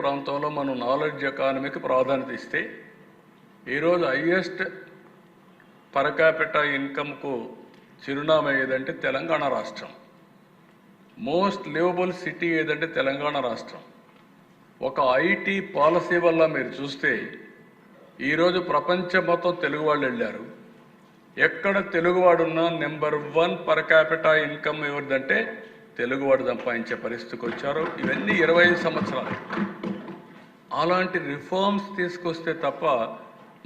ప్రాంతంలో మనం నాలెడ్జ్ ఎకానమీకి ప్రాధాన్యత ఇస్తే ఈరోజు హయ్యెస్ట్ పరకాపిట ఇన్కమ్కు చిరునామా ఏదంటే తెలంగాణ రాష్ట్రం. మోస్ట్ లివబుల్ సిటీ ఏదంటే తెలంగాణ రాష్ట్రం. ఒక ఐటీ పాలసీ వల్ల మీరు చూస్తే ఈరోజు ప్రపంచం మొత్తం తెలుగు వాళ్ళు వెళ్ళారు. ఎక్కడ తెలుగువాడున్నా number one per capita income ఎవరిదంటే తెలుగువాడు సంపాదించే పరిస్థితికి వచ్చారు. ఇవన్నీ ఇరవై ఐదు సంవత్సరాలు. అలాంటి రిఫార్మ్స్ తీసుకొస్తే తప్ప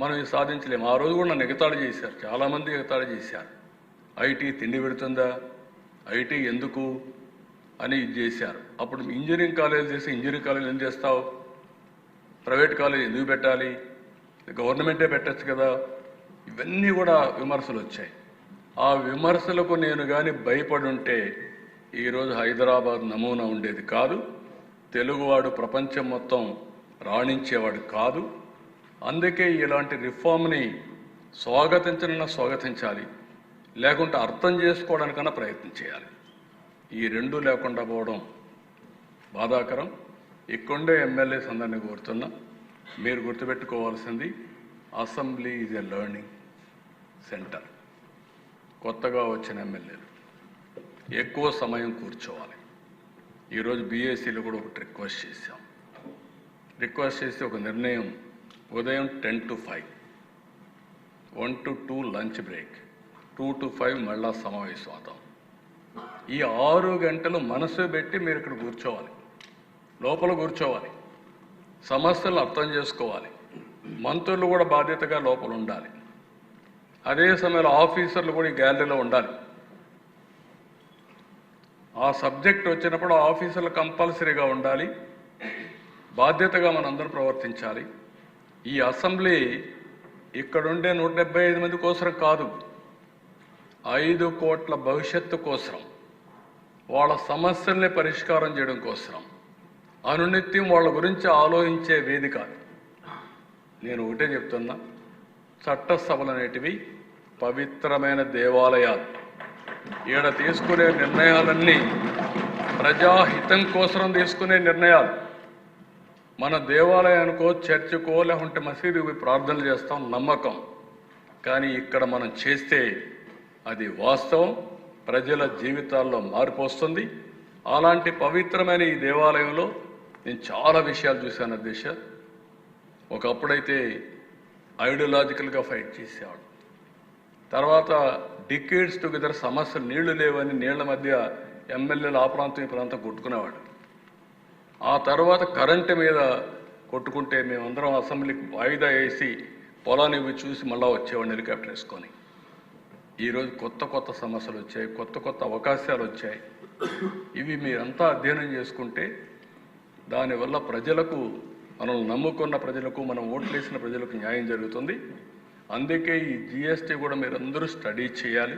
మనం ఇది సాధించలేము. ఆ రోజు కూడా నన్ను ఎగతాళి చేశారు. చాలామంది ఎగతాళి చేశారు. ఐటీ తిండి పెడుతుందా? ఐటీ ఎందుకు? అని ఇది చేశారు. అప్పుడు ఇంజనీరింగ్ కాలేజ్ చేసి ఇంజనీరింగ్ కాలేజ్ ఏం చేస్తావు? ప్రైవేట్ కాలేజ్ ఎందుకు పెట్టాలి? గవర్నమెంటే పెట్టచ్చు కదా? ఇవన్నీ కూడా విమర్శలు వచ్చాయి. ఆ విమర్శలకు నేను కానీ భయపడి ఉంటే ఈరోజు హైదరాబాద్ నమూనా ఉండేది కాదు. తెలుగువాడు ప్రపంచం మొత్తం రాణించేవాడు కాదు. అందుకే ఇలాంటి రిఫార్మ్ని స్వాగతించనన్నా స్వాగతించాలి. లేకుంటే అర్థం చేసుకోవడానికన్నా ప్రయత్నం చేయాలి. ఈ రెండు లేకుండా పోవడం బాధాకరం. ఇక్కడే ఎమ్మెల్యేస్ అందరినీ కోరుతున్నా. మీరు గుర్తుపెట్టుకోవాల్సింది assembly is a learning centre కొత్తగా వచ్చిన ఎమ్మెల్యేలు ఎక్కువ సమయం కూర్చోవాలి. ఈరోజు బీఏసీలో కూడా ఒకటి రిక్వెస్ట్ చేశాం. రిక్వెస్ట్ చేసి ఒక నిర్ణయం ఉదయం ten to five. One to two lunch break. Two to five మళ్ళా సమావేశం అవుతాం ఈ ఆరు గంటలు మనసు పెట్టి మీరు ఇక్కడ కూర్చోవాలి. లోపల కూర్చోవాలి. సమస్యలను అర్థం చేసుకోవాలి. మంత్రులు కూడా బాధ్యతగా లోపల ఉండాలి. అదే సమయంలో ఆఫీసర్లు కూడా ఈ గ్యాలరీలో ఉండాలి. ఆ సబ్జెక్ట్ వచ్చినప్పుడు ఆఫీసర్లు కంపల్సరీగా ఉండాలి. బాధ్యతగా మనందరం ప్రవర్తించాలి. ఈ అసెంబ్లీ ఇక్కడుండే నూట డెబ్బై ఐదు మంది కోసం కాదు. ఐదు కోట్ల భవిష్యత్తు కోసం వాళ్ళ సమస్యల్ని పరిష్కారం చేయడం కోసం అనునిత్యం వాళ్ళ గురించి ఆలోచించే వేదిక నేను ఒకటే చెప్తున్నా. చట్టసభలు అనేటివి పవిత్రమైన దేవాలయాలు. ఈడ తీసుకునే నిర్ణయాలన్నీ ప్రజాహితం కోసం తీసుకునే నిర్ణయాలు. మన దేవాలయానికో చర్చకో లేకుంటే మసీదుకి ప్రార్థనలు చేస్తాం నమ్మకం. కానీ ఇక్కడ మనం చేస్తే అది వాస్తవం. ప్రజల జీవితాల్లో మార్పు వస్తుంది. అలాంటి పవిత్రమైన ఈ దేవాలయంలో నేను చాలా విషయాలు చూశాను దిశ ఒకప్పుడైతే ఐడియలాజికల్గా ఫైట్ చేసేవాడు. తర్వాత డికేడ్స్ టుగెదర్ సమస్యలు నీళ్ళు లేవని నీళ్ళ మధ్య ఎమ్మెల్యేలు ఆ ప్రాంతం ఈ ప్రాంతం కొట్టుకునేవాడు. ఆ తర్వాత కరెంటు మీద కొట్టుకుంటే మేమందరం అసెంబ్లీకి వాయిదా వేసి పొలాన్ని ఇవి చూసి మళ్ళీ వచ్చేవాడిని హెలికాప్టర్ వేసుకొని. ఈరోజు కొత్త కొత్త సమస్యలు వచ్చాయి కొత్త కొత్త అవకాశాలు వచ్చాయి. ఇవి మీరంతా అధ్యయనం చేసుకుంటే దానివల్ల ప్రజలకు మనం నమ్ముకున్న ప్రజలకు మనం ఓట్లేసిన ప్రజలకు న్యాయం జరుగుతుంది. అందుకే ఈ జిఎస్టీ కూడా మీరందరూ స్టడీ చేయాలి.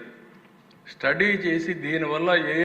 స్టడీ చేసి దీనివల్ల ఏ